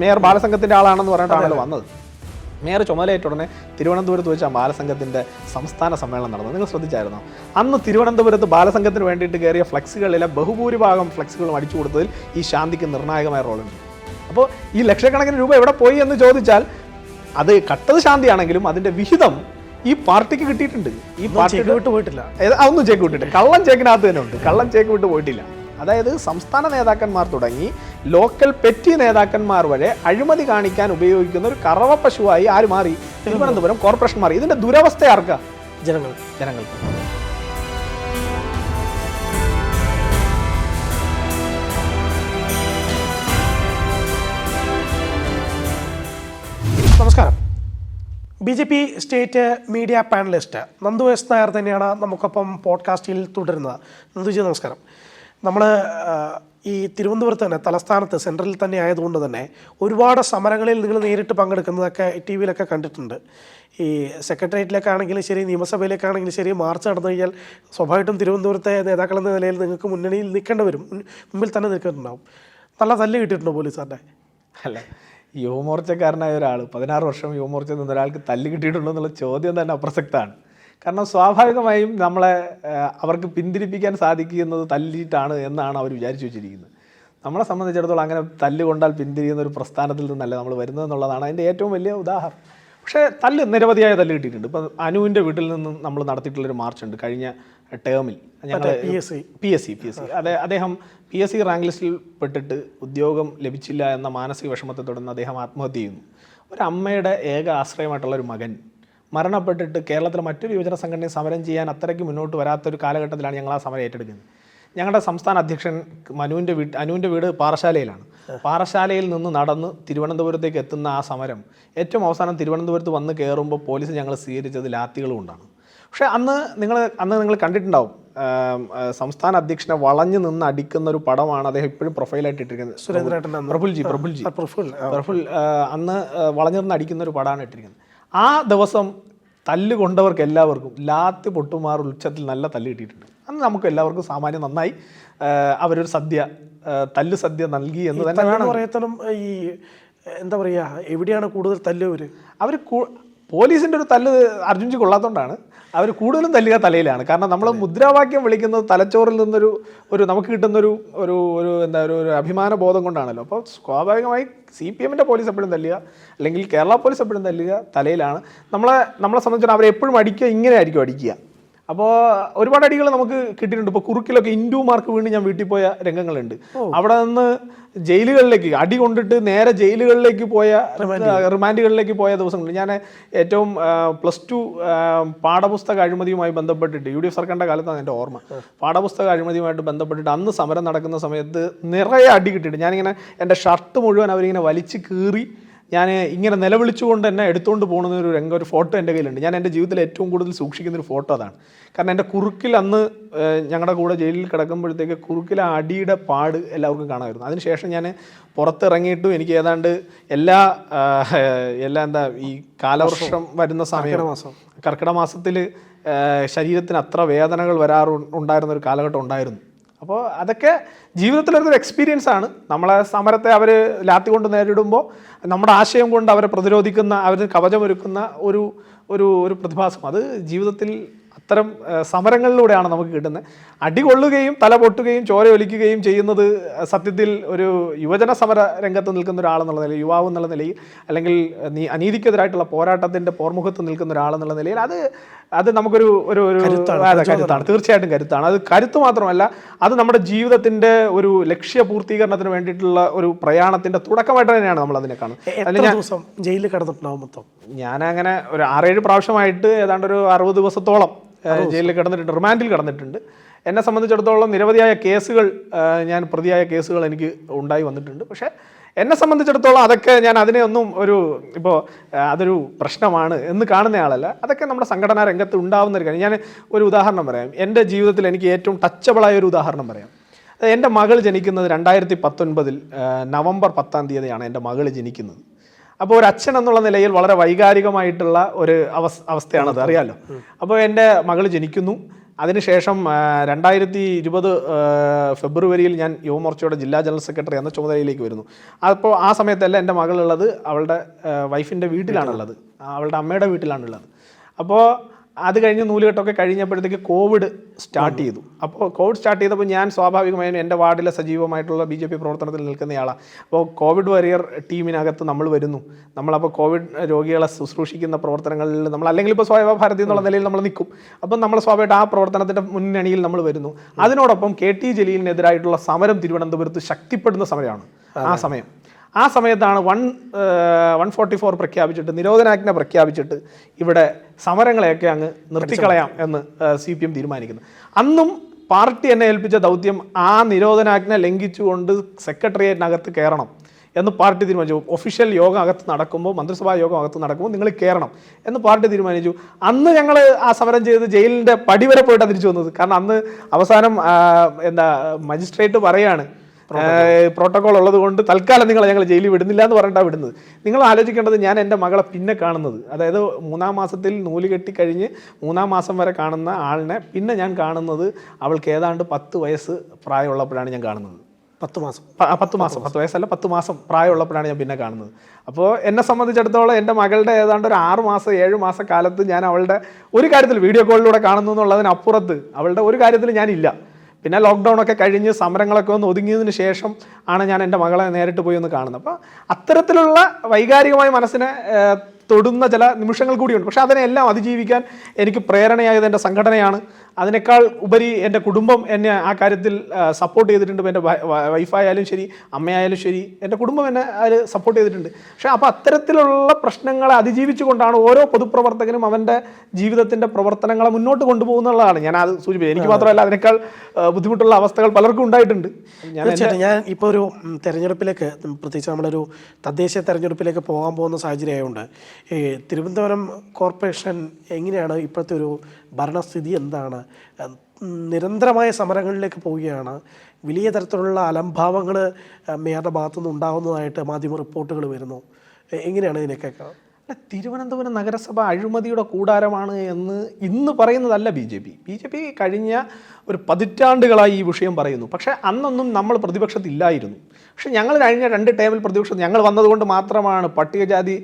Mayor ബാലസംഘത്തിന്റെ ആളാണെന്ന് പറഞ്ഞിട്ടാണല്ലോ വന്നത്. Mayor ചുമതലയേറ്റ ഉടനെ തിരുവനന്തപുരത്ത് വെച്ചാണ് ബാലസംഘത്തിന്റെ സംസ്ഥാന സമ്മേളനം നടന്നു നിങ്ങൾ ശ്രദ്ധിച്ചായിരുന്നോ? അന്ന് തിരുവനന്തപുരത്ത് ബാലസംഘത്തിന് വേണ്ടിയിട്ട് കയറിയ ഫ്ലക്സുകളിലെ ബഹുഭൂരിഭാഗം ഫ്ലക്സുകളും അടിച്ചു കൊടുത്തതിൽ ഈ ശാന്തിക്ക് നിർണായകമായ റോളുണ്ട്. അപ്പോൾ ഈ ലക്ഷക്കണക്കിന് രൂപ എവിടെ പോയി എന്ന് ചോദിച്ചാൽ അത് കട്ടത് ശാന്തിയാണെങ്കിലും അതിന്റെ വിഹിതം ഈ പാർട്ടിക്ക് കിട്ടിയിട്ടുണ്ട്. ഈ പാർട്ടി വിട്ട് പോയിട്ടില്ല. അതൊന്നും ചേക്ക് വിട്ടിട്ട് കള്ളം ചേക്കിനകത്ത് തന്നെ ഉണ്ട്. കള്ളം ചേക്ക് വിട്ട് പോയിട്ടില്ല. അതായത് സംസ്ഥാന നേതാക്കന്മാർ തുടങ്ങി ലോക്കൽ പെറ്റി നേതാക്കന്മാർ വരെ അഴിമതി കാണിക്കാൻ ഉപയോഗിക്കുന്ന ഒരു കറവ പശുവായി ആര് മാറി? തിരുവനന്തപുരം കോർപ്പറേഷൻ മാറി. ഇതിന്റെ ദുരവസ്ഥ ആർക്കാ? ജനങ്ങൾ. ജനങ്ങൾക്ക് നമസ്കാരം. B J P state media panelist Nandu S Nair തന്നെയാണ് നമുക്കൊപ്പം പോഡ്കാസ്റ്റിൽ തുടരുന്നത്. നന്ദുജി നമസ്കാരം. നമ്മൾ ഈ തിരുവനന്തപുരത്ത് തന്നെ തലസ്ഥാനത്ത് സെൻട്രലിൽ തന്നെ ആയതുകൊണ്ട് തന്നെ ഒരുപാട് സമരങ്ങളിൽ നിങ്ങൾ നേരിട്ട് പങ്കെടുക്കുന്നതൊക്കെ ടി വിയിലൊക്കെ കണ്ടിട്ടുണ്ട്. ഈ സെക്രട്ടേറിയറ്റിലേക്കാണെങ്കിലും ശരി നിയമസഭയിലേക്കാണെങ്കിലും ശരി മാർച്ച് നടന്നു കഴിഞ്ഞാൽ സ്വാഭാവികമായിട്ടും തിരുവനന്തപുരത്തെ നേതാക്കളെന്ന നിലയിൽ നിങ്ങൾക്ക് മുന്നണിയിൽ നിൽക്കേണ്ടി വരും. മുമ്പിൽ തന്നെ നിൽക്കുന്നുണ്ടാവും നല്ല തല്ല് കിട്ടിയിട്ടുണ്ടോ പോലീസാരുടെ? അല്ല യുവമോർച്ചക്കാരനായ ഒരാൾ പതിനാറ് വർഷം യുവമോർച്ച നിന്ന ഒരാൾക്ക് തല്ല് കിട്ടിയിട്ടുണ്ടോ എന്നുള്ള ചോദ്യം തന്നെ അപ്രസക്തമാണ്. കാരണം സ്വാഭാവികമായും നമ്മളെ അവർക്ക് പിന്തിരിപ്പിക്കാൻ സാധിക്കുന്നത് തല്ലിയിട്ടാണ് എന്നാണ് അവർ വിചാരിച്ചു വെച്ചിരിക്കുന്നത്. നമ്മളെ സംബന്ധിച്ചിടത്തോളം അങ്ങനെ തല്ല് കൊണ്ടാൽ പിന്തിരിയുന്ന ഒരു പ്രസ്ഥാനത്തിൽ നിന്നല്ല നമ്മൾ വരുന്നത് എന്നുള്ളതാണ് അതിന്റെ ഏറ്റവും വലിയ ഉദാഹരണം. പക്ഷേ തല്ല് നിരവധിയായ തല്ല് കിട്ടിയിട്ടുണ്ട്. ഇപ്പം അനുവിന്റെ വീട്ടിൽ നിന്നും നമ്മൾ നടത്തിയിട്ടുള്ളൊരു മാർച്ച് ഉണ്ട് കഴിഞ്ഞ ടേമിൽ. ഞങ്ങൾ P S C P S C P S C അതെ അദ്ദേഹം പി എസ് സി റാങ്ക് ലിസ്റ്റിൽ പെട്ടിട്ട് ഉദ്യോഗം ലഭിച്ചില്ല എന്ന മാനസിക വിഷമത്തെ തുടർന്ന് അദ്ദേഹം ആത്മഹത്യ ചെയ്യുന്നു. ഒരു അമ്മയുടെ ഏക ആശ്രയമായിട്ടുള്ള ഒരു മകൻ മരണപ്പെട്ടിട്ട് കേരളത്തിലെ മറ്റൊരു യുവജന സംഘടനയെ സമരം ചെയ്യാൻ അത്രയ്ക്ക് മുന്നോട്ട് വരാത്തൊരു കാലഘട്ടത്തിലാണ് ഞങ്ങൾ ആ സമരം ഏറ്റെടുക്കുന്നത്. ഞങ്ങളുടെ സംസ്ഥാന അധ്യക്ഷൻ മനുവിന്റെ വീട് അനുവിന്റെ വീട് പാറശാലയിലാണ്. പാറശാലയിൽ നിന്ന് നടന്ന് തിരുവനന്തപുരത്തേക്ക് എത്തുന്ന ആ സമരം ഏറ്റവും അവസാനം തിരുവനന്തപുരത്ത് വന്ന് കയറുമ്പോൾ പോലീസ് ഞങ്ങൾ സ്വീകരിച്ചത് ലാത്തികൾ കൊണ്ടാണ്. പക്ഷേ അന്ന് നിങ്ങൾ അന്ന് നിങ്ങൾ കണ്ടിട്ടുണ്ടാവും സംസ്ഥാന അധ്യക്ഷനെ വളഞ്ഞു നിന്ന് അടിക്കുന്ന ഒരു പടമാണ് അദ്ദേഹം ഇപ്പോഴും പ്രൊഫൈലായിട്ട് ഇട്ടിരിക്കുന്നത്. സുരേന്ദ്രേട്ടൻ പ്രഫുൽജി പ്രഫുൽജി. പ്രഫുൽ. പ്രഫുൽ അന്ന് വളഞ്ഞു നിന്ന് അടിക്കുന്ന ഒരു പടമാണ് ഇട്ടിരിക്കുന്നത്. ആ ദിവസം തല്ല് കൊണ്ടവർക്ക് എല്ലാവർക്കും ലാത്തി പൊട്ടുമാർ ഉച്ചത്തിൽ നല്ല തല്ല് കിട്ടിയിട്ടുണ്ട്. അന്ന് നമുക്ക് എല്ലാവർക്കും സാമാന്യം നന്നായി അവരൊരു സദ്യ തല്ല് സദ്യ നൽകി എന്ന് തന്നെ പറയത്തലും ഈ എന്താ പറയുക എവിടെയാണ് കൂടുതൽ തല്ലുവര് അവർ പോലീസിന്റെ ഒരു തല്ല് അർജുൻജി കൊള്ളാത്തതുകൊണ്ടാണ് അവർ കൂടുതലും തല്ലുക തലയിലാണ്. കാരണം നമ്മൾ മുദ്രാവാക്യം വിളിക്കുന്നത് തലച്ചോറിൽ നിന്നൊരു ഒരു നമുക്ക് കിട്ടുന്നൊരു ഒരു ഒരു എന്താ ഒരു ഒരു അഭിമാന ബോധം കൊണ്ടാണല്ലോ. അപ്പോൾ സ്വാഭാവികമായി സി പി എമ്മിന്റെ പോലീസ് എപ്പോഴും തല്ലുക അല്ലെങ്കിൽ കേരള പോലീസ് എപ്പോഴും തല്ലുക തലയിലാണ്. നമ്മളെ നമ്മളെ സംബന്ധിച്ചിടത്തോളം അവരെ എപ്പോഴും അടിക്കുക ഇങ്ങനെ ആയിരിക്കും അടിക്കുക. അപ്പോൾ ഒരുപാട് അടികൾ നമുക്ക് കിട്ടിയിട്ടുണ്ട്. ഇപ്പോൾ കുറുക്കിലൊക്കെ ഇൻഡു മാർക്ക് വീണ് ഞാൻ വീട്ടിൽ പോയ രംഗങ്ങളുണ്ട്. അവിടെ നിന്ന് ജയിലുകളിലേക്ക് അടി കൊണ്ടിട്ട് നേരെ ജയിലുകളിലേക്ക് പോയ റിമാൻഡുകളിലേക്ക് പോയ ദിവസങ്ങളുണ്ട്. ഞാൻ ഏറ്റവും പ്ലസ് ടു പാഠപുസ്തക അഴിമതിയുമായി ബന്ധപ്പെട്ടിട്ട് യു ഡി എഫ് സർക്കാരിന്റെ കാലത്താണ് എന്റെ ഓർമ്മ. പാഠപുസ്തക അഴിമതിയുമായിട്ട് ബന്ധപ്പെട്ടിട്ട് അന്ന് സമരം നടക്കുന്ന സമയത്ത് നിറയെ അടി കിട്ടിയിട്ട് ഞാനിങ്ങനെ എന്റെ ഷർട്ട് മുഴുവൻ അവരിങ്ങനെ വലിച്ചു കീറി ഞാൻ ഇങ്ങനെ നിലവിളിച്ചുകൊണ്ട് തന്നെ എടുത്തുകൊണ്ട് പോകുന്ന ഒരു രംഗം ഒരു ഫോട്ടോ എന്റെ കയ്യിലുണ്ട്. ഞാൻ എന്റെ ജീവിതത്തിൽ ഏറ്റവും കൂടുതൽ സൂക്ഷിക്കുന്ന ഒരു ഫോട്ടോ അതാണ്. കാരണം എന്റെ കുറുക്കിൽ അന്ന് ഞങ്ങളുടെ കൂടെ ജയിലിൽ കിടക്കുമ്പോഴത്തേക്ക് കുറുക്കിലെ അടിയുടെ പാട് എല്ലാവർക്കും കാണാമായിരുന്നു. അതിനുശേഷം ഞാൻ പുറത്തിറങ്ങിയിട്ടും എനിക്ക് ഏതാണ്ട് എല്ലാ എല്ലാ എന്താ ഈ കാലവർഷം വരുന്ന സമയം കർക്കിടമാസത്തിൽ കർക്കിടക മാസത്തിൽ ശരീരത്തിന് അത്ര വേദനകൾ വരാറുണ്ടായിരുന്ന ഒരു കാലഘട്ടം ഉണ്ടായിരുന്നു. അപ്പോൾ അതൊക്കെ ജീവിതത്തിലൊരു എക്സ്പീരിയൻസ് ആണ്. നമ്മളെ സമരത്തെ അവർ ലാത്തി കൊണ്ട് നേരിടുമ്പോൾ നമ്മുടെ ആശയം കൊണ്ട് അവരെ പ്രതിരോധിക്കുന്ന അവർ കവചമൊരുക്കുന്ന ഒരു ഒരു ഒരു പ്രതിഭാസം. അത് ജീവിതത്തിൽ അത്തരം സമരങ്ങളിലൂടെയാണ് നമുക്ക് കിട്ടുന്നത്. അടി കൊള്ളുകയും തല പൊട്ടുകയും ചോരയൊലിക്കുകയും ചെയ്യുന്നത് സത്യത്തിൽ ഒരു യുവജന സമര രംഗത്ത് നിൽക്കുന്ന ഒരാളെന്നുള്ള നിലയിൽ യുവാവ് എന്നുള്ള നിലയിൽ അല്ലെങ്കിൽ നീ അനീതിക്കെതിരായിട്ടുള്ള പോരാട്ടത്തിന്റെ പോർമുഖത്ത് നിൽക്കുന്ന ഒരാളെന്നുള്ള നിലയിൽ അത് അത് നമുക്കൊരു ഒരു ഒരു കരുത്താണ് തീർച്ചയായിട്ടും കരുത്താണ്. അത് കരുത്ത് മാത്രമല്ല അത് നമ്മുടെ ജീവിതത്തിന്റെ ഒരു ലക്ഷ്യ പൂർത്തീകരണത്തിന് വേണ്ടിയിട്ടുള്ള ഒരു പ്രയാണത്തിന്റെ തുടക്കമായിട്ട് തന്നെയാണ് നമ്മൾ അതിനെ കാണുന്നത്. ദിവസം ജയിലിൽ കിടന്നിട്ടുണ്ടാവും മൊത്തം? ഞാൻ അങ്ങനെ ഒരു ആറേഴ് പ്രാവശ്യമായിട്ട് ഏതാണ്ട് ഒരു അറുപത് ദിവസത്തോളം ജയിലിൽ കിടന്നിട്ടുണ്ട് റിമാൻഡിൽ കിടന്നിട്ടുണ്ട്. എന്നെ സംബന്ധിച്ചിടത്തോളം നിരവധിയായ കേസുകൾ ഞാൻ പ്രതിയായ കേസുകൾ എനിക്ക് ഉണ്ടായി വന്നിട്ടുണ്ട്. പക്ഷേ എന്നെ സംബന്ധിച്ചിടത്തോളം അതൊക്കെ ഞാൻ അതിനെ ഒന്നും ഒരു ഇപ്പോൾ അതൊരു പ്രശ്നമാണ് എന്ന് കാണുന്ന ആളല്ല. അതൊക്കെ നമ്മുടെ സംഘടനാ രംഗത്ത് ഉണ്ടാവുന്ന ഒരു കാര്യം. ഞാൻ ഒരു ഉദാഹരണം പറയാം. എന്റെ ജീവിതത്തിൽ എനിക്ക് ഏറ്റവും ടച്ചബിളായ ഒരു ഉദാഹരണം പറയാം. എന്റെ മകൾ ജനിക്കുന്നത് രണ്ടായിരത്തി പത്തൊൻപതിൽ നവംബർ പത്താം തീയതിയാണ് എന്റെ മകൾ ജനിക്കുന്നത്. അപ്പോൾ ഒരു അച്ഛൻ എന്നുള്ള നിലയിൽ വളരെ വൈകാരികമായിട്ടുള്ള ഒരു അവസ് അവസ്ഥയാണത് അറിയാലോ. അപ്പോൾ എന്റെ മകൾ ജനിക്കുന്നു. അതിനുശേഷം രണ്ടായിരത്തി ഇരുപത് ഫെബ്രുവരിയിൽ ഞാൻ യുവമോർച്ചയുടെ ജില്ലാ ജനറൽ സെക്രട്ടറി എന്ന ചുമതലയിലേക്ക് വരുന്നു. അപ്പോൾ ആ സമയത്തല്ല എന്റെ മകളുള്ളത് അവളുടെ വൈഫിന്റെ വീട്ടിലാണുള്ളത്. അവളുടെ അമ്മയുടെ വീട്ടിലാണുള്ളത്. അപ്പോൾ അത് കഴിഞ്ഞ് നൂലുകെട്ടൊക്കെ കഴിഞ്ഞപ്പോഴത്തേക്ക് കോവിഡ് സ്റ്റാർട്ട് ചെയ്തു. അപ്പോൾ കോവിഡ് സ്റ്റാർട്ട് ചെയ്തപ്പോൾ ഞാൻ സ്വാഭാവികമായും എന്റെ വാർഡിലെ സജീവമായിട്ടുള്ള ബി ജെ പി പ്രവർത്തനത്തിൽ നിൽക്കുന്നയാളാണ് അപ്പോൾ കോവിഡ് വരിയർ ടീമിനകത്ത് നമ്മൾ വരുന്നു. നമ്മളപ്പോൾ കോവിഡ് രോഗികളെ ശുശ്രൂഷിക്കുന്ന പ്രവർത്തനങ്ങളിൽ നമ്മൾ അല്ലെങ്കിൽ ഇപ്പോൾ സ്വയം ഭാരതി എന്നുള്ള നിലയിൽ നമ്മൾ നിൽക്കും. അപ്പം നമ്മൾ സ്വാഭാവികമായിട്ട് ആ പ്രവർത്തനത്തിന്റെ മുന്നണിയിൽ നമ്മൾ വരുന്നു. അതിനോടൊപ്പം കെ ടി ജലീലിനെതിരായിട്ടുള്ള സമരം തിരുവനന്തപുരത്ത് ശക്തിപ്പെടുന്ന സമരമാണ്. ആ സമയം. ആ സമയത്താണ് വൺ വൺ ഫോർട്ടി ഫോർ പ്രഖ്യാപിച്ചിട്ട് നിരോധനാജ്ഞ പ്രഖ്യാപിച്ചിട്ട് ഇവിടെ സമരങ്ങളെയൊക്കെ അങ്ങ് നിർത്തിക്കളയാം എന്ന് സി പി എം തീരുമാനിക്കുന്നു. അന്നും പാർട്ടി എന്നെ ഏൽപ്പിച്ച ദൗത്യം ആ നിരോധനാജ്ഞ ലംഘിച്ചുകൊണ്ട് സെക്രട്ടേറിയറ്റിനകത്ത് കയറണം എന്ന് പാർട്ടി തീരുമാനിച്ചു. ഒഫീഷ്യൽ യോഗം അകത്ത് നടക്കുമ്പോൾ മന്ത്രിസഭാ യോഗം അകത്ത് നടക്കുമ്പോൾ നിങ്ങൾ കയറണം എന്ന് പാർട്ടി തീരുമാനിച്ചു. അന്ന് ഞങ്ങൾ ആ സമരം ചെയ്ത് ജയിലിന്റെ പടിവരെ പോയിട്ടാണ് തിരിച്ചു വന്നത്. കാരണം അന്ന് അവസാനം എന്താ മജിസ്ട്രേറ്റ് പറയാണ് പ്രോട്ടോകോൾ. ഉള്ളത് കൊണ്ട് തൽക്കാലം നിങ്ങളെ ഞങ്ങൾ ജയിലിൽ വിടുന്നില്ല എന്ന് പറഞ്ഞിട്ടാണ് വിടുന്നത്. നിങ്ങൾ ആലോചിക്കേണ്ടത് ഞാൻ എന്റെ മകളെ പിന്നെ കാണുന്നത്. അതായത് മൂന്നാം മാസത്തിൽ നൂൽ കെട്ടി കഴിഞ്ഞ് മൂന്നാം മാസം വരെ കാണുന്ന ആളിനെ പിന്നെ ഞാൻ കാണുന്നത് അവൾക്ക് ഏതാണ്ട് പത്ത് വയസ്സ് പ്രായമുള്ളപ്പോഴാണ് ഞാൻ കാണുന്നത്. പത്ത് മാസം. പത്ത് മാസം. പത്ത് വയസ്സല്ല പത്ത് മാസം പ്രായമുള്ളപ്പോഴാണ് ഞാൻ പിന്നെ കാണുന്നത്. അപ്പോൾ എന്നെ സംബന്ധിച്ചിടത്തോളം എന്റെ മകളുടെ ഏതാണ്ട് ഒരു ആറ് മാസം ഏഴ് മാസ കാലത്ത് ഞാൻ അവളുടെ ഒരു കാര്യത്തിൽ വീഡിയോ കോളിലൂടെ കാണുന്നു എന്നുള്ളതിനപ്പുറത്ത് അവളുടെ ഒരു കാര്യത്തിൽ ഞാനില്ല. പിന്നെ ലോക്ക്ഡൗൺ ഒക്കെ കഴിഞ്ഞ് സമരങ്ങളൊക്കെ ഒന്ന് ഒതുങ്ങിയതിന് ശേഷം ആണ് ഞാൻ എന്റെ മകളെ നേരിട്ട് പോയി ഒന്ന് കാണുന്നത്. അപ്പോൾ അത്തരത്തിലുള്ള വൈകാരികമായ മനസ്സിനെ തൊടുന്ന ചില നിമിഷങ്ങൾ കൂടിയുണ്ട്. പക്ഷെ അതിനെല്ലാം അതിജീവിക്കാൻ എനിക്ക് പ്രേരണയായത് എന്റെ സംഘടനയാണ്. അതിനേക്കാൾ ഉപരി എന്റെ കുടുംബം എന്നെ ആ കാര്യത്തിൽ സപ്പോർട്ട് ചെയ്തിട്ടുണ്ട്. എന്റെ വൈഫായാലും ശരി അമ്മയായാലും ശരി എന്റെ കുടുംബം എന്നെ അതിൽ സപ്പോർട്ട് ചെയ്തിട്ടുണ്ട്. പക്ഷേ അപ്പോൾ അത്തരത്തിലുള്ള പ്രശ്നങ്ങളെ അതിജീവിച്ചുകൊണ്ടാണ് ഓരോ പൊതുപ്രവർത്തകനും അവന്റെ ജീവിതത്തിന്റെ പ്രവർത്തനങ്ങളെ മുന്നോട്ട് കൊണ്ടുപോകുന്നുള്ളതാണ് ഞാൻ അത് സൂചിപ്പിച്ചത് എനിക്ക് മാത്രമല്ല അതിനേക്കാൾ ബുദ്ധിമുട്ടുള്ള അവസ്ഥകൾ പലർക്കും ഉണ്ടായിട്ടുണ്ട്. ഞാൻ തീർച്ചയായിട്ടും. ഞാൻ ഇപ്പോൾ ഒരു തെരഞ്ഞെടുപ്പിലേക്ക് പ്രത്യേകിച്ച് നമ്മളൊരു തദ്ദേശീയ തെരഞ്ഞെടുപ്പിലേക്ക് പോകാൻ പോകുന്ന സാഹചര്യം ആയതുകൊണ്ട് ഈ തിരുവനന്തപുരം കോർപ്പറേഷൻ എങ്ങനെയാണ് ഇപ്പോഴത്തെ ഒരു ഭരണസ്ഥിതി എന്താണ്? നിരന്തരമായ സമരങ്ങളിലേക്ക് പോവുകയാണ്. വലിയ തരത്തിലുള്ള അലംഭാവങ്ങൾ മേയറുടെ ഭാഗത്തുനിന്ന് ഉണ്ടാകുന്നതായിട്ട് മാധ്യമ റിപ്പോർട്ടുകൾ വരുന്നു. എങ്ങനെയാണ് ഇതിനൊക്കെ തിരുവനന്തപുരം നഗരസഭ അഴിമതിയുടെ കൂടാരമാണ് എന്ന് ഇന്ന് പറയുന്നതല്ല B J P. B J P കഴിഞ്ഞ ഒരു പതിറ്റാണ്ടുകളായി ഈ വിഷയം പറയുന്നു. പക്ഷേ അന്നൊന്നും നമ്മൾ പ്രതിപക്ഷത്തില്ലായിരുന്നു. പക്ഷേ ഞങ്ങൾ കഴിഞ്ഞ രണ്ട് ടൈമിൽ പ്രതിപക്ഷം ഞങ്ങൾ വന്നതുകൊണ്ട് മാത്രമാണ് പട്ടികജാതി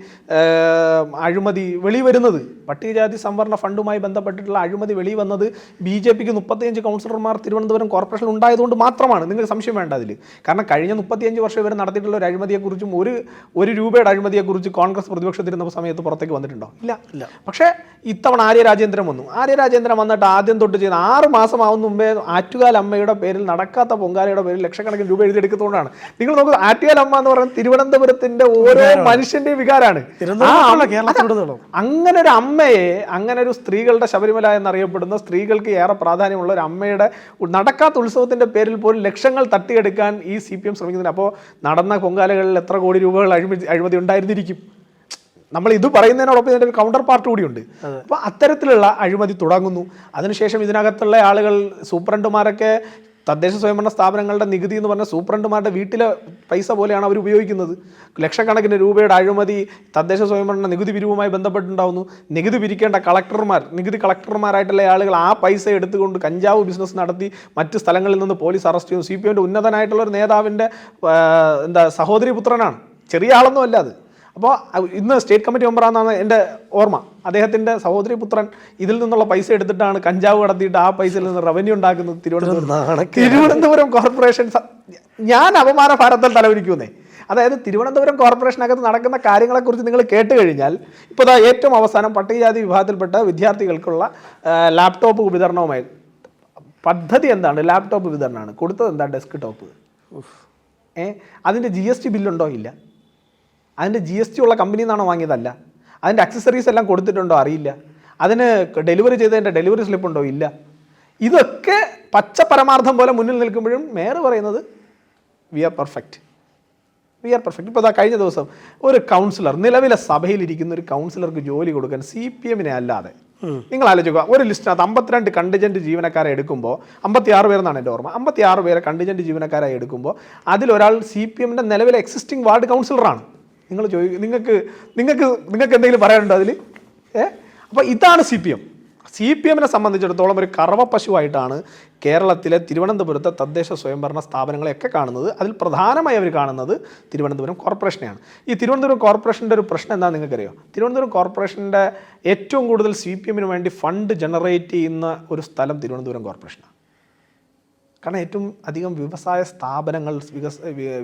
അഴിമതി വെളി വരുന്നത് പട്ടികജാതി സംവരണ ഫണ്ടുമായി ബന്ധപ്പെട്ടിട്ടുള്ള അഴിമതി വെളി വന്നത് ബി ജെ പിക്ക് മുപ്പത്തിയഞ്ച് കൗൺസിലർമാർ തിരുവനന്തപുരം കോർപ്പറേഷൻ ഉണ്ടായതുകൊണ്ട് മാത്രമാണ്. നിങ്ങൾക്ക് സംശയം വേണ്ട അതിൽ കാരണം കഴിഞ്ഞ മുപ്പത്തിയഞ്ച് വർഷം ഇവർ നടത്തിയിട്ടുള്ള ഒരു അഴിമതിയെക്കുറിച്ചും ഒരു ഒരു രൂപയുടെ അഴിമതിയെക്കുറിച്ച് കോൺഗ്രസ് പ്രതിപക്ഷത്തിരുന്ന സമയത്ത് പുറത്തേക്ക് വന്നിട്ടുണ്ടോ? ഇല്ല. ഇല്ല. പക്ഷേ ഇത്തവണ ആര്യ രാജേന്ദ്രൻ വന്നു. ആര്യ രാജേന്ദ്രൻ വന്നിട്ട് ആദ്യം തൊട്ട് ചെയ്യുന്ന ആറ് മാസം മാസമാവുന്ന മുമ്പേ ആറ്റുകാൽ അമ്മയുടെ പേരിൽ നടക്കാത്ത പൊങ്കാലയുടെ പേരിൽ ലക്ഷക്കണക്കിന് രൂപ എഴുതിയെടുക്കുന്നതുകൊണ്ടാണ് നിങ്ങൾ നോക്കുക ആറ്റുകാൽ അമ്മ എന്ന് പറയുന്നത് തിരുവനന്തപുരത്തിന്റെ ഓരോ മനുഷ്യന്റെയും വികാരമാണ്. അങ്ങനെ ഒരു അമ്മയെ അങ്ങനെ ഒരു സ്ത്രീകളുടെ ശബരിമല എന്നറിയപ്പെടുന്ന സ്ത്രീകൾക്ക് ഏറെ പ്രാധാന്യമുള്ള ഒരു അമ്മയുടെ നടക്കാത്ത ഉത്സവത്തിന്റെ പേരിൽ പോലും ലക്ഷങ്ങൾ തട്ടിയെടുക്കാൻ ഈ സി പി എം ശ്രമിക്കുന്നുണ്ട്. അപ്പോൾ നടന്ന പൊങ്കാലകളിൽ എത്ര കോടി രൂപകൾ അഴിമതി അഴിമതി ഉണ്ടായിരുന്നിരിക്കും. നമ്മൾ ഇത് പറയുന്നതിനോടൊപ്പം ഇതിന്റെ ഒരു കൗണ്ടർ പാർട്ട് കൂടിയുണ്ട്. അപ്പോൾ അത്തരത്തിലുള്ള അഴിമതി തുടങ്ങുന്നു. അതിനുശേഷം ഇതിനകത്തുള്ള ആളുകൾ സൂപ്രണ്ടുമാരൊക്കെ തദ്ദേശ സ്വയംഭരണ സ്ഥാപനങ്ങളുടെ നികുതി എന്ന് പറഞ്ഞാൽ സൂപ്രണ്ടുമാരുടെ വീട്ടിലെ പൈസ പോലെയാണ് അവർ ഉപയോഗിക്കുന്നത്. ലക്ഷക്കണക്കിന് രൂപയുടെ അഴിമതി തദ്ദേശ സ്വയംഭരണ നികുതി പിരിവുമായി ബന്ധപ്പെട്ടുണ്ടാവുന്നു. നികുതി പിരിക്കേണ്ട കളക്ടർമാർ നികുതി കളക്ടർമാരായിട്ടുള്ള ആളുകൾ ആ പൈസ എടുത്തുകൊണ്ട് കഞ്ചാവ് ബിസിനസ് നടത്തി മറ്റ് സ്ഥലങ്ങളിൽ നിന്ന് പോലീസ് അറസ്റ്റ് ചെയ്യുന്നു സി പി എമ്മിന്റെ ഉന്നതനായിട്ടുള്ള ഒരു നേതാവിന്റെ എന്താ സഹോദരി പുത്രനാണ് ചെറിയ ആളൊന്നും അല്ല അത്. അപ്പോൾ ഇന്ന് സ്റ്റേറ്റ് കമ്മിറ്റി മെമ്പറാണെന്നാണ് എന്റെ ഓർമ്മ. അദ്ദേഹത്തിന്റെ സഹോദരി പുത്രൻ ഇതിൽ നിന്നുള്ള പൈസ എടുത്തിട്ടാണ് കഞ്ചാവ് കടത്തിയിട്ട് ആ പൈസയിൽ നിന്ന് റവന്യൂ ഉണ്ടാക്കുന്നത് തിരുവനന്തപുരം. തിരുവനന്തപുരം കോർപ്പറേഷൻ ഞാൻ അപമാന ഭാരത്തിൽ തലവരിക്കുന്നേ. അതായത് തിരുവനന്തപുരം കോർപ്പറേഷനകത്ത് നടക്കുന്ന കാര്യങ്ങളെക്കുറിച്ച് നിങ്ങൾ കേട്ട് കഴിഞ്ഞാൽ ഇപ്പോൾ ഏറ്റവും അവസാനം പട്ടികജാതി വിഭാഗത്തിൽപ്പെട്ട വിദ്യാർത്ഥികൾക്കുള്ള ലാപ്ടോപ്പ് വിതരണവുമായി. പദ്ധതി എന്താണ്? ലാപ്ടോപ്പ് വിതരണമാണ്. കൊടുത്തത് എന്താ? ഡെസ്ക് ടോപ്പ് ഏ? അതിന്റെ ജി എസ് ടി ബില്ലുണ്ടോ ഇല്ല. അതിന്റെ ജി എസ് ടി ഉള്ള കമ്പനിയിൽ നിന്നാണോ വാങ്ങിയതല്ല. അതിന്റെ അക്സസറീസ് എല്ലാം കൊടുത്തിട്ടുണ്ടോ? അറിയില്ല. അതിന് ഡെലിവറി ചെയ്തതിന്റെ ഡെലിവറി സ്ലിപ്പ് ഉണ്ടോ? ഇല്ല. ഇതൊക്കെ പച്ച പരമാർത്ഥം പോലെ മുന്നിൽ നിൽക്കുമ്പോഴും മേയർ പറയുന്നത് we are perfect we are perfect ഇപ്പോൾ അതാ കഴിഞ്ഞ ദിവസം ഒരു കൗൺസിലർ നിലവിലെ സഭയിലിരിക്കുന്ന ഒരു കൗൺസിലർക്ക് ജോലി കൊടുക്കാൻ സി പി എമ്മിനെ അല്ലാതെ. നിങ്ങൾ ആലോചിക്കുക ഒരു ലിസ്റ്റിനകത്ത് അമ്പത്തിരണ്ട് കണ്ടിജന്റ് ജീവനക്കാരെ എടുക്കുമ്പോൾ അമ്പത്തി ആറ് പേരെന്നാണ് എന്റെ ഓർമ്മ അമ്പത്തി ആറ് പേരെ കണ്ടിജന്റ് ജീവനക്കാരായി എടുക്കുമ്പോൾ അതിലൊരാൾ സി പി എമ്മിന്റെ നിലവിലെ എക്സിസ്റ്റിംഗ് വാർഡ് കൗൺസിലറാണ് നിങ്ങൾ ചോദി നിങ്ങൾക്ക് നിങ്ങൾക്ക് നിങ്ങൾക്ക് എന്തെങ്കിലും പറയാനുണ്ടോ അതിൽ ഏ? അപ്പോൾ ഇതാണ് C P M. C P എമ്മിനെ സംബന്ധിച്ചിടത്തോളം ഒരു കറവ പശുവായിട്ടാണ് കേരളത്തിലെ തിരുവനന്തപുരത്തെ തദ്ദേശ സ്വയംഭരണ സ്ഥാപനങ്ങളെയൊക്കെ കാണുന്നത്. അതിൽ പ്രധാനമായി അവർ കാണുന്നത് തിരുവനന്തപുരം കോർപ്പറേഷനെയാണ്. ഈ തിരുവനന്തപുരം കോർപ്പറേഷന്റെ ഒരു പ്രശ്നം എന്താണെന്ന് നിങ്ങൾക്കറിയോ? തിരുവനന്തപുരം കോർപ്പറേഷന്റെ ഏറ്റവും കൂടുതൽ സി പി എമ്മിന് വേണ്ടി ഫണ്ട് ജനറേറ്റ് ചെയ്യുന്ന ഒരു സ്ഥലം തിരുവനന്തപുരം കോർപ്പറേഷനാണ്. കാരണം ഏറ്റവും അധികം വ്യവസായ സ്ഥാപനങ്ങൾ വികസ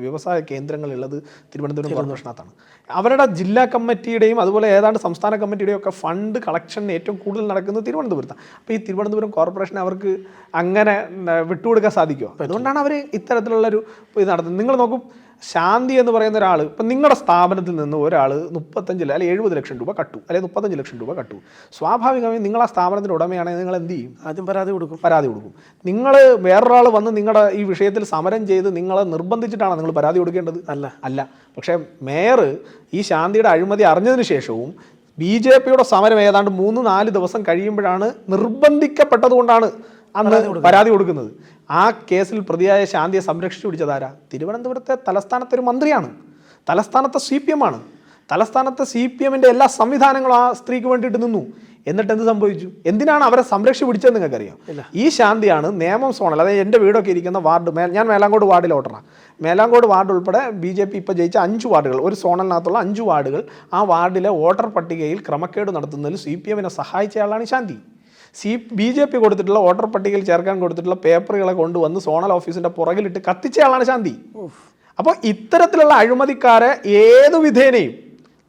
വ്യവസായ കേന്ദ്രങ്ങൾ ഉള്ളത് തിരുവനന്തപുരം. കോർപ്പറേഷനകത്താണ് അവരുടെ ജില്ലാ കമ്മിറ്റിയുടെയും അതുപോലെ ഏതാണ്ട് സംസ്ഥാന കമ്മിറ്റിയുടെയും ഒക്കെ ഫണ്ട് കളക്ഷൻ ഏറ്റവും കൂടുതൽ നടക്കുന്നത് തിരുവനന്തപുരത്താണ്. അപ്പോൾ ഈ തിരുവനന്തപുരം കോർപ്പറേഷൻ അവർക്ക് അങ്ങനെ വിട്ടുകൊടുക്കാൻ സാധിക്കുമോ അതുകൊണ്ടാണ് അവർ ഇത്തരത്തിലുള്ളൊരു ഇത് നടത്തുന്നത്. നിങ്ങൾ നോക്കും ശാന്തി എന്ന് പറയുന്ന ഒരാൾ ഇപ്പം നിങ്ങളുടെ സ്ഥാപനത്തിൽ നിന്ന് ഒരാൾ മുപ്പത്തഞ്ച് അല്ലെങ്കിൽ എഴുപത് ലക്ഷം രൂപ കട്ടു അല്ലെങ്കിൽ മുപ്പത്തഞ്ച് ലക്ഷം രൂപ കട്ടു. സ്വാഭാവികമായും നിങ്ങൾ ആ സ്ഥാപനത്തിന്റെ ഉടമയാണെങ്കിൽ നിങ്ങൾ എന്ത് ചെയ്യും? ആദ്യം പരാതി കൊടുക്കും. പരാതി കൊടുക്കും. നിങ്ങൾ വേറൊരാൾ വന്ന് നിങ്ങളുടെ ഈ വിഷയത്തിൽ സമരം ചെയ്ത് നിങ്ങളെ നിർബന്ധിച്ചിട്ടാണ് നിങ്ങൾ പരാതി കൊടുക്കേണ്ടത്? അല്ല. അല്ല. പക്ഷേ മേയർ ഈ ശാന്തിയുടെ അഴിമതി അറിഞ്ഞതിന് ശേഷവും ബി ജെ പിയുടെ സമരം ഏതാണ്ട് മൂന്ന് നാല് ദിവസം കഴിയുമ്പോഴാണ് നിർബന്ധിക്കപ്പെട്ടതുകൊണ്ടാണ് അന്ന് പരാതി കൊടുക്കുന്നത്. ആ കേസിൽ പ്രതിയായ ശാന്തിയെ സംരക്ഷിച്ചു പിടിച്ചതാരാ? തിരുവനന്തപുരത്തെ തലസ്ഥാനത്തെ ഒരു മന്ത്രിയാണ്. തലസ്ഥാനത്തെ സി പി എം ആണ്. തലസ്ഥാനത്തെ സി പി എമ്മിന്റെ എല്ലാ സംവിധാനങ്ങളും ആ സ്ത്രീക്ക് വേണ്ടിയിട്ട് നിന്നു. എന്നിട്ട് എന്ത് സംഭവിച്ചു? എന്തിനാണ് അവരെ സംരക്ഷിച്ച് പിടിച്ചത് നിങ്ങൾക്കറിയാം? ഈ ശാന്തിയാണ് നേമം സോണൽ അതായത് എന്റെ വീടൊക്കെ ഇരിക്കുന്ന വാർഡ് മേ ഞാൻ മേലാങ്കോട് വാർഡിൽ ഓട്ടറാണ് മേലാങ്കോട് വാർഡ് ഉൾപ്പെടെ ബി ജെ പി ഇപ്പോൾ ജയിച്ച അഞ്ച് വാർഡുകൾ ഒരു സോണലിനകത്തുള്ള അഞ്ച് വാർഡുകൾ ആ വാർഡിലെ വോട്ടർ പട്ടികയിൽ ക്രമക്കേട് നടത്തുന്നതിൽ സി പി എമ്മിനെ സഹായിച്ചയാളാണ് Shanti. C B J P കൊടുത്തിട്ടുള്ള വോട്ടർ പട്ടികയിൽ ചേർക്കാൻ കൊടുത്തിട്ടുള്ള പേപ്പറുകളെ കൊണ്ടുവന്ന് സോണൽ ഓഫീസിന്റെ പുറകിലിട്ട് കത്തിച്ചയാളാണ് ശാന്തി. അപ്പോൾ ഇത്തരത്തിലുള്ള അഴിമതിക്കാരെ ഏതു വിധേനയും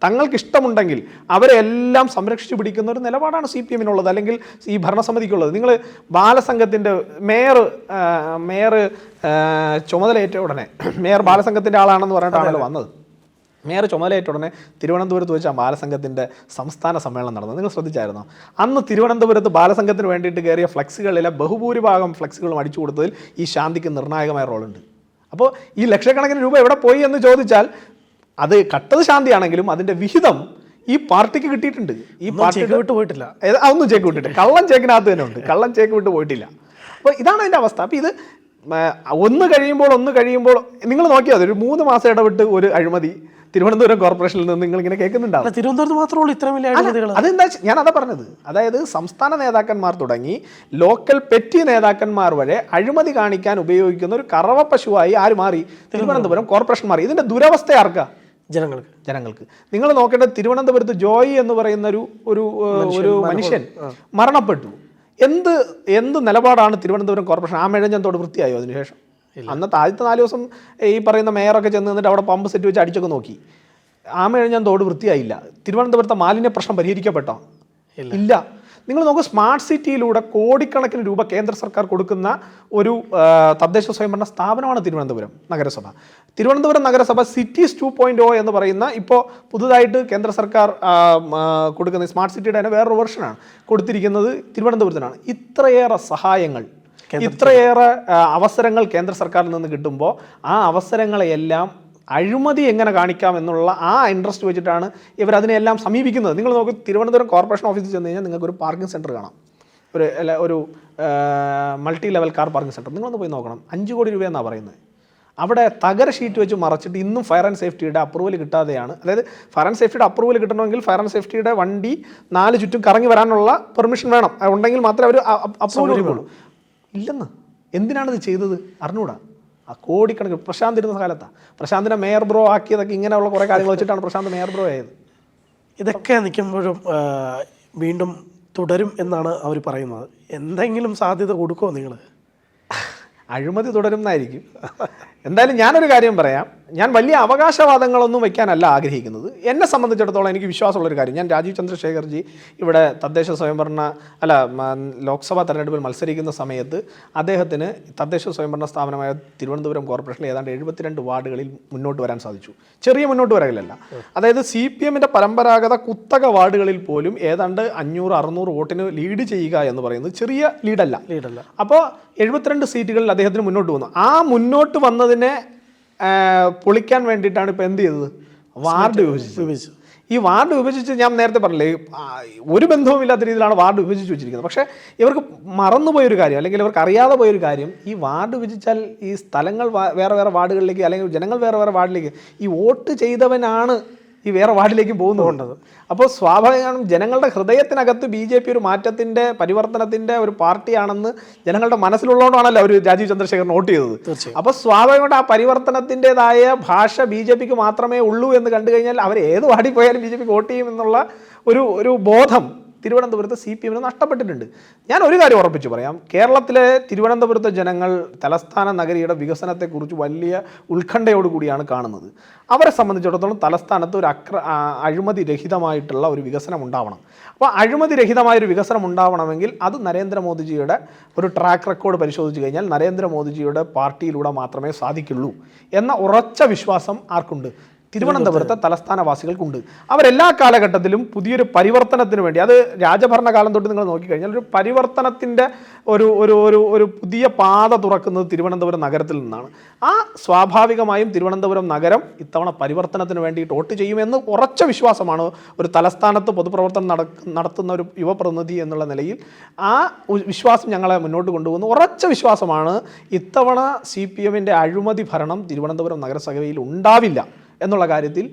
തങ്ങൾക്ക് ഇഷ്ടമുണ്ടെങ്കിൽ അവരെ എല്ലാം സംരക്ഷിച്ചു പിടിക്കുന്ന ഒരു നിലപാടാണ് സി പി എമ്മിനുള്ളത്. അല്ലെങ്കിൽ ഈ ഭരണസമിതിക്കുള്ളത്. നിങ്ങൾ ബാലസംഘത്തിന്റെ മേയർ മേയർ ചുമതലയേറ്റ ഉടനെ മേയർ ബാലസംഘത്തിന്റെ ആളാണെന്ന് പറഞ്ഞിട്ടാണല്ലോ വന്നത്. മേയർ ചുമതലയേറ്റ ഉടനെ തിരുവനന്തപുരത്ത് വെച്ച് ആ ബാലസംഘത്തിന്റെ സംസ്ഥാന സമ്മേളനം നടന്നത്. നിങ്ങൾ ശ്രദ്ധിച്ചായിരുന്നോ? അന്ന് തിരുവനന്തപുരത്ത് ബാലസംഘത്തിന് വേണ്ടിയിട്ട് കയറിയ ഫ്ലക്സുകളിലെ ബഹുഭൂരിഭാഗം ഫ്ലക്സുകളും അടിച്ചു കൊടുത്തതിൽ ഈ ശാന്തിക്ക് നിർണായകമായ റോളുണ്ട്. അപ്പോൾ ഈ ലക്ഷക്കണക്കിന് രൂപ എവിടെ പോയി എന്ന് ചോദിച്ചാൽ അത് കട്ടത് ശാന്തിയാണെങ്കിലും അതിന്റെ വിഹിതം ഈ പാർട്ടിക്ക് കിട്ടിയിട്ടുണ്ട്. ഈ പാർട്ടി വിട്ട് പോയിട്ടില്ല. അതൊന്നും ചേക്ക് വിട്ടിട്ട് കള്ളൻ ചേക്കിനകത്ത് തന്നെ ഉണ്ട്. കള്ളൻ ചേക്ക് വിട്ട് പോയിട്ടില്ല. അപ്പോൾ ഇതാണ് അതിന്റെ അവസ്ഥ. അപ്പോൾ ഇത് ഒന്ന് കഴിയുമ്പോൾ ഒന്ന് കഴിയുമ്പോൾ നിങ്ങൾ നോക്കിയാൽ മതി. ഒരു മൂന്ന് മാസം ഇടവിട്ട് ഒരു അഴിമതി തിരുവനന്തപുരം കോർപ്പറേഷനിൽ നിന്ന് നിങ്ങൾ ഇങ്ങനെ കേൾക്കുന്നുണ്ടാവും തിരുവനന്തപുരത്ത് മാത്രമുള്ള ഇത്രയും വലിയ അഴിമതികൾ അതെന്താ ഞാൻ അതാ പറഞ്ഞത്. അതായത് സംസ്ഥാന നേതാക്കന്മാർ തുടങ്ങി ലോക്കൽ പെറ്റി നേതാക്കന്മാർ വരെ അഴിമതി കാണിക്കാൻ ഉപയോഗിക്കുന്ന ഒരു കറവ പശുവായി ആര് മാറി? തിരുവനന്തപുരം കോർപ്പറേഷൻ മാറി. ഇതിന്റെ ദുരവസ്ഥ ആർക്കാ? ജനങ്ങൾക്ക്. ജനങ്ങൾക്ക്. നിങ്ങൾ നോക്കേണ്ടത് തിരുവനന്തപുരത്ത് ജോയി എന്ന് പറയുന്ന ഒരു ഒരു ഒരു മനുഷ്യൻ. മരണപ്പെട്ടു. എന്ത് എന്ത് നിലപാടാണ് തിരുവനന്തപുരം കോർപ്പറേഷൻ? ആ മെഴഞ്ഞത്തോട് വൃത്തിയായോ അതിനുശേഷം? അന്നത്തെ ആദ്യത്തെ നാല് ദിവസം ഈ പറയുന്ന മേയറൊക്കെ ചെന്ന് നിന്നിട്ട് അവിടെ പമ്പ് സെറ്റ് വെച്ച് അടിച്ചൊക്കെ നോക്കി. ആ ഞാൻ തോട് വൃത്തിയായില്ല. തിരുവനന്തപുരത്തെ മാലിന്യ പ്രശ്നം പരിഹരിക്കപ്പെട്ടോ. ഇല്ല. നിങ്ങൾ നോക്കൂ സ്മാർട്ട് സിറ്റിയിലൂടെ കോടിക്കണക്കിന് രൂപ കേന്ദ്ര സർക്കാർ കൊടുക്കുന്ന ഒരു തദ്ദേശ സ്വയംഭരണ സ്ഥാപനമാണ് തിരുവനന്തപുരം നഗരസഭ. തിരുവനന്തപുരം നഗരസഭ സിറ്റീസ് ടു പോയിന്റ് ഒ എന്ന് പറയുന്ന ഇപ്പോൾ പുതുതായിട്ട് കേന്ദ്ര സർക്കാർ കൊടുക്കുന്ന സ്മാർട്ട് സിറ്റിയുടെ തന്നെ വേറൊരു വെർഷനാണ് കൊടുത്തിരിക്കുന്നത് തിരുവനന്തപുരത്തിനാണ്. ഇത്രയേറെ സഹായങ്ങൾ ഇത്രയേറെ അവസരങ്ങൾ കേന്ദ്ര സർക്കാരിൽ നിന്ന് കിട്ടുമ്പോൾ ആ അവസരങ്ങളെയെല്ലാം അഴിമതി എങ്ങനെ കാണിക്കാം എന്നുള്ള ആ ഇൻട്രസ്റ്റ് വെച്ചിട്ടാണ് ഇവർ അതിനെല്ലാം സമീപിക്കുന്നത്. നിങ്ങൾ നോക്ക് തിരുവനന്തപുരം കോർപ്പറേഷൻ ഓഫീസിൽ ചെന്ന് കഴിഞ്ഞാൽ നിങ്ങൾക്ക് ഒരു പാർക്കിംഗ് സെന്റർ കാണാം. ഒരു അല്ല ഒരു multi level car parking centre നിങ്ങളൊന്ന് പോയി നോക്കണം. അഞ്ച് കോടി രൂപയെന്നാണ് പറയുന്നത്. അവിടെ തകര ഷീറ്റ് വെച്ച് മറച്ചിട്ട് ഇന്നും ഫയർ ആൻഡ് സേഫ്റ്റിയുടെ അപ്രൂവൽ കിട്ടാതെയാണ്. അതായത് ഫയർ ആൻഡ് സേഫ്റ്റിയുടെ അപ്രൂവൽ കിട്ടണമെങ്കിൽ ഫയർ ആൻഡ് സേഫ്റ്റിയുടെ വണ്ടി നാല് ചുറ്റും കറങ്ങി വരാനുള്ള പെർമിഷൻ വേണം. ഉണ്ടെങ്കിൽ മാത്രമേ അവർ അപ്രൂവൽ കൊടുക്കുള്ളൂ ഇല്ലെന്ന്. എന്തിനാണിത് ചെയ്തത്? അറിഞ്ഞൂടാ. ആ കോടിക്കണക്കിന് പ്രശാന്ത് ഇരുന്ന കാലത്താണ് പ്രശാന്തിനെ മേയർ ബ്രോ ആക്കിയതൊക്കെ ഇങ്ങനെയുള്ള കുറേ കാര്യങ്ങൾ വെച്ചിട്ടാണ് പ്രശാന്ത് മേയർ ബ്രോ ആയത്. ഇതൊക്കെ നിൽക്കുമ്പോഴും വീണ്ടും തുടരും എന്നാണ് അവർ പറയുന്നത്. എന്തെങ്കിലും സാധ്യത കൊടുക്കുമോ നിങ്ങൾ അഴിമതി തുടരുന്നതായിരിക്കും എന്തായാലും ഞാനൊരു കാര്യം പറയാം. ഞാൻ വലിയ അവകാശവാദങ്ങളൊന്നും വയ്ക്കാനല്ല ആഗ്രഹിക്കുന്നത്. എന്നെ സംബന്ധിച്ചിടത്തോളം എനിക്ക് വിശ്വാസമുള്ളൊരു കാര്യം. ഞാൻ രാജീവ് ചന്ദ്രശേഖർജി ഇവിടെ തദ്ദേശ സ്വയംഭരണ അല്ല ലോക്സഭാ തെരഞ്ഞെടുപ്പിൽ മത്സരിക്കുന്ന സമയത്ത് അദ്ദേഹത്തിന് തദ്ദേശ സ്വയംഭരണ സ്ഥാപനമായ തിരുവനന്തപുരം കോർപ്പറേഷനിൽ ഏതാണ്ട് എഴുപത്തിരണ്ട് വാർഡുകളിൽ മുന്നോട്ട് വരാൻ സാധിച്ചു. ചെറിയ മുന്നോട്ട് വരകളല്ല അതായത് സി പി എമ്മിന്റെ പരമ്പരാഗത കുത്തക വാർഡുകളിൽ പോലും ഏതാണ്ട് അഞ്ഞൂറ് അറുന്നൂറ് വോട്ടിന് ലീഡ് ചെയ്യുക എന്ന് പറയുന്നത് ചെറിയ ലീഡല്ല. ലീഡല്ല. അപ്പോൾ എഴുപത്തിരണ്ട് സീറ്റുകളിൽ അദ്ദേഹത്തിന് മുന്നോട്ട് വന്നു. ആ മുന്നോട്ട് വന്നതിനെ പൊളിക്കാൻ വേണ്ടിയിട്ടാണ് ഇപ്പം എന്ത് ചെയ്തത്? വാർഡ് വിഭജിച്ചു ഈ വാർഡ് വിഭജിച്ച് ഞാൻ നേരത്തെ പറഞ്ഞില്ലേ ഒരു ഒരു ബന്ധവുമില്ലാത്ത രീതിയിലാണ് വാർഡ് വിഭജിച്ച് വെച്ചിരിക്കുന്നത്. പക്ഷേ ഇവർക്ക് മറന്നുപോയൊരു കാര്യം അല്ലെങ്കിൽ ഇവർക്ക് അറിയാതെ പോയൊരു കാര്യം ഈ വാർഡ് വിഭജിച്ചാൽ ഈ സ്ഥലങ്ങൾ വേറെ വേറെ വാർഡുകളിലേക്ക് അല്ലെങ്കിൽ ജനങ്ങൾ വേറെ വേറെ വാർഡിലേക്ക് ഈ വോട്ട് ചെയ്തവനാണ് ഈ വേറെ വാർഡിലേക്കും പോകുന്നുണ്ടത് അപ്പോൾ സ്വാഭാവികമാണ് ജനങ്ങളുടെ ഹൃദയത്തിനകത്ത് ബി ജെ പി ഒരു മാറ്റത്തിന്റെ പരിവർത്തനത്തിന്റെ ഒരു പാർട്ടിയാണെന്ന് ജനങ്ങളുടെ മനസ്സിലുള്ളതുകൊണ്ടാണല്ലോ അവർ രാജീവ് ചന്ദ്രശേഖർ നോട്ട് ചെയ്തത്. അപ്പോൾ സ്വാഭാവികമായിട്ട് ആ പരിവർത്തനത്തിന്റെതായ ഭാഷ ബി ജെ പിക്ക് മാത്രമേ ഉള്ളൂ എന്ന് കണ്ടു കഴിഞ്ഞാൽ അവർ ഏത് വാർഡിൽ പോയാലും ബി ജെ പിക്ക് വോട്ട് ചെയ്യും എന്നുള്ള ഒരു ഒരു ബോധം തിരുവനന്തപുരത്ത് സി പി എമ്മിന് നഷ്ടപ്പെട്ടിട്ടുണ്ട്. ഞാൻ ഒരു കാര്യം ഉറപ്പിച്ചു പറയാം. കേരളത്തിലെ തിരുവനന്തപുരത്തെ ജനങ്ങൾ തലസ്ഥാന നഗരിയുടെ വികസനത്തെക്കുറിച്ച് വലിയ ഉത്കണ്ഠയോടുകൂടിയാണ് കാണുന്നത്. അവരെ സംബന്ധിച്ചിടത്തോളം തലസ്ഥാനത്ത് ഒരു അക്ര അഴിമതി രഹിതമായിട്ടുള്ള ഒരു വികസനം ഉണ്ടാവണം. അപ്പോൾ അഴിമതി രഹിതമായ ഒരു വികസനം ഉണ്ടാവണമെങ്കിൽ അത് നരേന്ദ്രമോദിജിയുടെ ഒരു ട്രാക്ക് റെക്കോർഡ് പരിശോധിച്ച് കഴിഞ്ഞാൽ നരേന്ദ്രമോദിജിയുടെ പാർട്ടിയിലൂടെ മാത്രമേ സാധിക്കുള്ളൂ എന്ന ഉറച്ച വിശ്വാസം ആർക്കുണ്ട്? തിരുവനന്തപുരത്തെ തലസ്ഥാനവാസികൾക്കുണ്ട്. അവരെല്ലാ കാലഘട്ടത്തിലും പുതിയൊരു പരിവർത്തനത്തിന് വേണ്ടി അത് രാജഭരണകാലം തൊട്ട് നിങ്ങൾ നോക്കിക്കഴിഞ്ഞാൽ ഒരു പരിവർത്തനത്തിന്റെ ഒരു ഒരു ഒരു ഒരു പുതിയ പാത തുറക്കുന്നത് തിരുവനന്തപുരം നഗരത്തിൽ നിന്നാണ്. ആ സ്വാഭാവികമായും തിരുവനന്തപുരം നഗരം ഇത്തവണ പരിവർത്തനത്തിന് വേണ്ടിയിട്ട് വോട്ട് ചെയ്യുമെന്ന് ഉറച്ച വിശ്വാസമാണ് ഒരു തലസ്ഥാനത്ത് പൊതുപ്രവർത്തനം നടത്തുന്ന ഒരു യുവപ്രതിനിധി എന്നുള്ള നിലയിൽ. ആ വിശ്വാസം ഞങ്ങളെ മുന്നോട്ട് കൊണ്ടുപോകുന്നു. ഉറച്ച വിശ്വാസമാണ് ഇത്തവണ സി പി എമ്മിന്റെ അഴിമതി ഭരണം തിരുവനന്തപുരം നഗരസഭയിൽ ഉണ്ടാവില്ല. എന്നുള്ള കാര്യത്തിൽ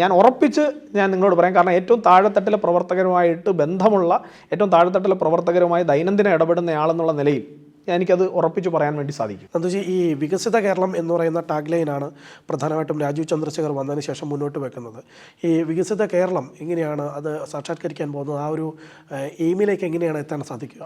ഞാൻ ഉറപ്പിച്ച് ഞാൻ നിങ്ങളോട് പറയാം. കാരണം ഏറ്റവും താഴെത്തട്ടിലെ പ്രവർത്തകരുമായിട്ട് ബന്ധമുള്ള ഏറ്റവും താഴെത്തട്ടിലെ പ്രവർത്തകരുമായി ദൈനംദിനം ഇടപെടുന്നയാളെന്നുള്ള നിലയിൽ എനിക്കത് ഉറപ്പിച്ച് പറയാൻ വേണ്ടി സാധിക്കും. എന്താ വെച്ചാൽ ഈ വികസിത കേരളം എന്ന് പറയുന്ന ടാഗ് ലൈനാണ് പ്രധാനമായിട്ടും രാജീവ് ചന്ദ്രശേഖർ വന്നതിന് ശേഷം മുന്നോട്ട് വെക്കുന്നത്. ഈ വികസിത കേരളം എങ്ങനെയാണ് അത് സാക്ഷാത്കരിക്കാൻ പോകുന്നത്? ആ ഒരു എയിമിലേക്ക് എങ്ങനെയാണ് എത്താൻ സാധിക്കുക?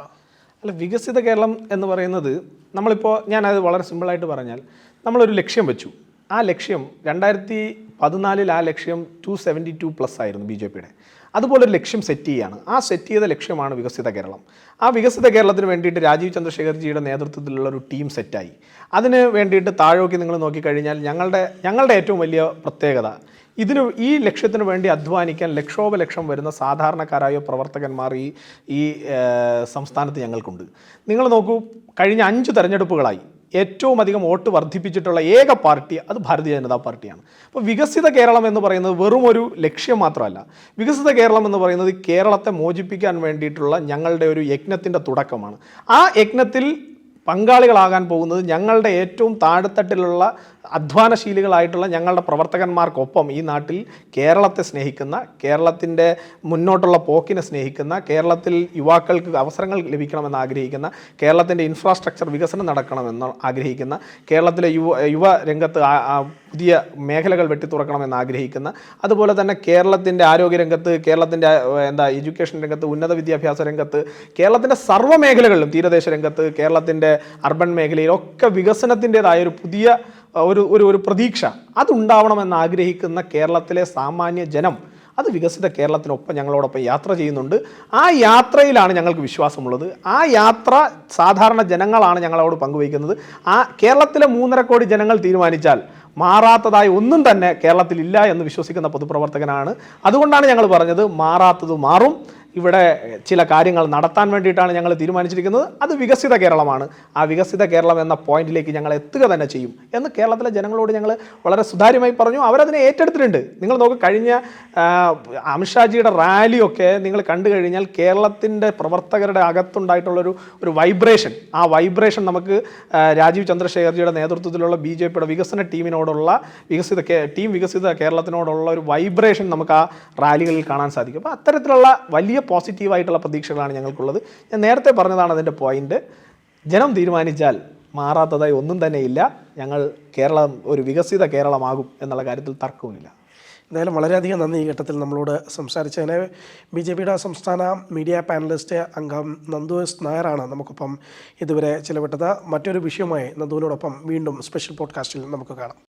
അല്ല വികസിത കേരളം എന്ന് പറയുന്നത് നമ്മളിപ്പോൾ ഞാനത് വളരെ സിമ്പിളായിട്ട് പറഞ്ഞാൽ നമ്മളൊരു ലക്ഷ്യം വെച്ചു. ആ ലക്ഷ്യം രണ്ടായിരത്തി പതിനാലിൽ ആ ലക്ഷ്യം ടു സെവന്റി ടു പ്ലസ് ആയിരുന്നു ബി ജെ പിയുടെ. അതുപോലെ ഒരു ലക്ഷ്യം സെറ്റ് ചെയ്യുകയാണ്. ആ സെറ്റ് ചെയ്ത ലക്ഷ്യമാണ് വികസിത കേരളം. ആ വികസിത കേരളത്തിന് വേണ്ടിയിട്ട് രാജീവ് ചന്ദ്രശേഖർജിയുടെ നേതൃത്വത്തിലുള്ള ഒരു ടീം സെറ്റായി അതിന് വേണ്ടിയിട്ട് താഴോക്കി നിങ്ങൾ നോക്കിക്കഴിഞ്ഞാൽ ഞങ്ങളുടെ ഞങ്ങളുടെ ഏറ്റവും വലിയ പ്രത്യേകത ഇതിന് ഈ ലക്ഷ്യത്തിന് വേണ്ടി അധ്വാനിക്കാൻ ലക്ഷോപലക്ഷം വരുന്ന സാധാരണക്കാരായ പ്രവർത്തകന്മാർ ഈ ഈ സംസ്ഥാനത്ത് ഞങ്ങൾക്കുണ്ട്. നിങ്ങൾ നോക്കൂ കഴിഞ്ഞ അഞ്ച് തെരഞ്ഞെടുപ്പുകളായി ഏറ്റവും അധികം വോട്ട് വർദ്ധിപ്പിച്ചിട്ടുള്ള ഏക പാർട്ടി അത് ഭാരതീയ ജനതാ പാർട്ടിയാണ്. അപ്പോൾ വികസിത കേരളം എന്ന് പറയുന്നത് വെറും ഒരു ലക്ഷ്യം മാത്രമല്ല. വികസിത കേരളം എന്ന് പറയുന്നത് കേരളത്തെ മോചിപ്പിക്കാൻ വേണ്ടിയിട്ടുള്ള ഞങ്ങളുടെ ഒരു യജ്ഞത്തിന്റെ തുടക്കമാണ്. ആ യജ്ഞത്തിൽ പങ്കാളികളാകാൻ പോകുന്നത് ഞങ്ങളുടെ ഏറ്റവും താഴെത്തട്ടിലുള്ള അധ്വാനശീലികളായിട്ടുള്ള ഞങ്ങളുടെ പ്രവർത്തകന്മാർക്കൊപ്പം ഈ നാട്ടിൽ കേരളത്തെ സ്നേഹിക്കുന്ന കേരളത്തിന്റെ മുന്നോട്ടുള്ള പോക്കിനെ സ്നേഹിക്കുന്ന കേരളത്തിൽ യുവാക്കൾക്ക് അവസരങ്ങൾ ലഭിക്കണമെന്ന് ആഗ്രഹിക്കുന്ന കേരളത്തിന്റെ ഇൻഫ്രാസ്ട്രക്ചർ വികസനം നടക്കണമെന്ന് ആഗ്രഹിക്കുന്ന കേരളത്തിലെ യുവ യുവ രംഗത്ത് പുതിയ മേഖലകൾ വെട്ടിത്തുറക്കണമെന്ന് ആഗ്രഹിക്കുന്ന അതുപോലെ തന്നെ കേരളത്തിന്റെ ആരോഗ്യരംഗത്ത് കേരളത്തിന്റെ എന്താ എഡ്യൂക്കേഷൻ രംഗത്ത് ഉന്നത വിദ്യാഭ്യാസ രംഗത്ത് കേരളത്തിന്റെ സർവ മേഖലകളിലും തീരദേശ രംഗത്ത് കേരളത്തിന്റെ അർബൻ മേഖലയിലൊക്കെ വികസനത്തിന്റെതായ ഒരു പുതിയ ഒരു ഒരു ഒരു പ്രതീക്ഷ. അതുണ്ടാവണമെന്ന് ആഗ്രഹിക്കുന്ന കേരളത്തിലെ സാമാന്യ ജനം അത് വികസിത കേരളത്തിനൊപ്പം ഞങ്ങളോടൊപ്പം യാത്ര ചെയ്യുന്നുണ്ട്. ആ യാത്രയിലാണ് ഞങ്ങൾക്ക് വിശ്വാസമുള്ളത്. ആ യാത്ര സാധാരണ ജനങ്ങളാണ് ഞങ്ങളോട് പങ്കുവയ്ക്കുന്നത്. ആ കേരളത്തിലെ മൂന്നര കോടി ജനങ്ങൾ തീരുമാനിച്ചാൽ മാറാത്തതായി ഒന്നും തന്നെ കേരളത്തിൽ ഇല്ല എന്ന് വിശ്വസിക്കുന്ന പൊതുപ്രവർത്തകനാണ്. അതുകൊണ്ടാണ് ഞങ്ങൾ പറഞ്ഞത് മാറാത്തത് മാറും. ഇവിടെ ചില കാര്യങ്ങൾ നടത്താൻ വേണ്ടിയിട്ടാണ് ഞങ്ങൾ തീരുമാനിച്ചിരിക്കുന്നത്. അത് വികസിത കേരളമാണ്. ആ വികസിത കേരളം എന്ന പോയിന്റിലേക്ക് ഞങ്ങൾ എത്തുക തന്നെ ചെയ്യും എന്ന് കേരളത്തിലെ ജനങ്ങളോട് ഞങ്ങൾ വളരെ സുതാര്യമായി പറഞ്ഞു. അവരതിനെ ഏറ്റെടുത്തിട്ടുണ്ട്. നിങ്ങൾ നോക്ക് കഴിഞ്ഞ അമിത്ഷാജിയുടെ റാലിയൊക്കെ നിങ്ങൾ കണ്ടു കഴിഞ്ഞാൽ കേരളത്തിന്റെ പ്രവർത്തകരുടെ അകത്തുണ്ടായിട്ടുള്ളൊരു ഒരു വൈബ്രേഷൻ. ആ വൈബ്രേഷൻ നമുക്ക് രാജീവ് ചന്ദ്രശേഖർജിയുടെ നേതൃത്വത്തിലുള്ള ബി ജെ പിയുടെ വികസന ടീമിനോടുള്ള വികസിത ടീം വികസിത കേരളത്തിനോടുള്ള ഒരു വൈബ്രേഷൻ നമുക്ക് ആ റാലികളിൽ കാണാൻ സാധിക്കും. അപ്പോൾ അത്തരത്തിലുള്ള വലിയ പോസിറ്റീവായിട്ടുള്ള പ്രതീക്ഷകളാണ് ഞങ്ങൾക്കുള്ളത്. ഞാൻ നേരത്തെ പറഞ്ഞതാണ് അതിന്റെ പോയിന്റ് ജനം തീരുമാനിച്ചാൽ മാറാത്തതായി ഒന്നും തന്നെ ഇല്ല. ഞങ്ങൾ കേരളം ഒരു വികസിത കേരളമാകും എന്നുള്ള കാര്യത്തിൽ തർക്കവുമില്ല. എന്തായാലും വളരെയധികം നന്ദി ഈ ഘട്ടത്തിൽ നമ്മളോട് സംസാരിച്ചതിന്. ബി ജെ പിയുടെ സംസ്ഥാന മീഡിയ പാനലിസ്റ്റ് അംഗം നന്ദു എസ് നായരാണ് നമുക്കൊപ്പം ഇതുവരെ ചിലവിട്ടത്. മറ്റൊരു വിഷയമായി നന്ദുവിനോടൊപ്പം വീണ്ടും സ്പെഷ്യൽ പോഡ്കാസ്റ്റിൽ നമുക്ക് കാണാം.